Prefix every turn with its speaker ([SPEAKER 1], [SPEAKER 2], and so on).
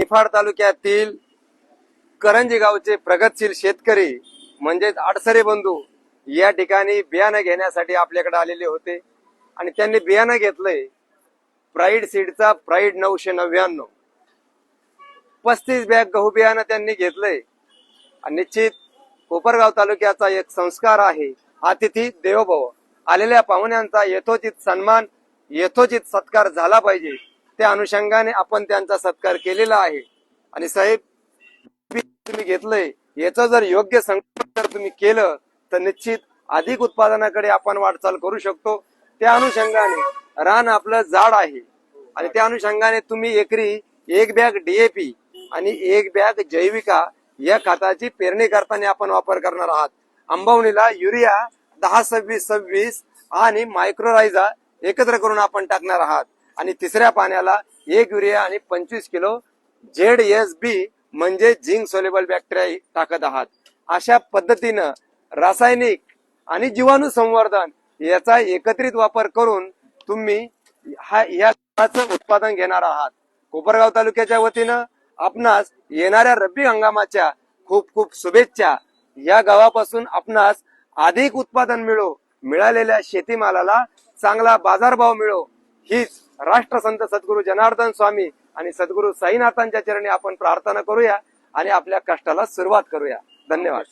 [SPEAKER 1] निफाड तालुक्यातील करंजी गावचे प्रगतशील शेतकरी म्हणजेच आडसरे बंधू या ठिकाणी बियाणं घेण्यासाठी आपल्याकडे आलेले होते. आणि त्यांनी बियाणं घेतलंय. प्राईड सीडचा प्राईड नऊशे नव्याण्णव. पस्तीस बॅग गहू बियाणं त्यांनी घेतलंय. आणि निश्चित कोपरगाव तालुक्याचा एक संस्कार आहे. अतिथी देवभव. आलेल्या पाहुण्यांचा यथोचित सन्मान यथोचित सत्कार झाला पाहिजे. त्या अनुषंगाने आपण त्यांचा सत्कार केलेला आहे. आणि साहेब तुम्ही घेतलंय. याचं जर योग्य संकलन जर तुम्ही केलं तर निश्चित अधिक उत्पादनाकडे आपण वाटचाल करू शकतो. त्या अनुषंगाने रान आपलं जाड आहे. आणि त्या अनुषंगाने तुम्ही एकरी एक बॅग डीएपी आणि एक बॅग जैविका या खताची पेरणी करताना आपण वापर करणार आहात. आंबवणीला युरिया दहा सव्वीस सव्वीस आणि मायक्रोरायझा एकत्र करून आपण टाकणार आहात. आणि तिसऱ्या पाण्याला एक युरिया आणि पंचवीस किलो झेड एस बी म्हणजे झिंक सोलेबल बॅक्टेरिया टाकत आहात. अशा पद्धतीनं रासायनिक आणि जीवाणू संवर्धन याचा एकत्रित वापर करून तुम्ही हा या उत्पादन घेणार आहात. कोपरगाव तालुक्याच्या वतीनं आपणास येणाऱ्या रब्बी हंगामाच्या खूप खूप शुभेच्छा. या गावापासून आपणास अधिक उत्पादन मिळो मिळालेल्या शेतीमालाला चांगला बाजारभाव मिळो हीच राष्ट्रसंत सद्गुरू जनार्दन स्वामी आणि सद्गुरू साईनाथांच्या चरणी आपण प्रार्थना करूया आणि आपल्या कष्टाला सुरुवात करूया. धन्यवाद.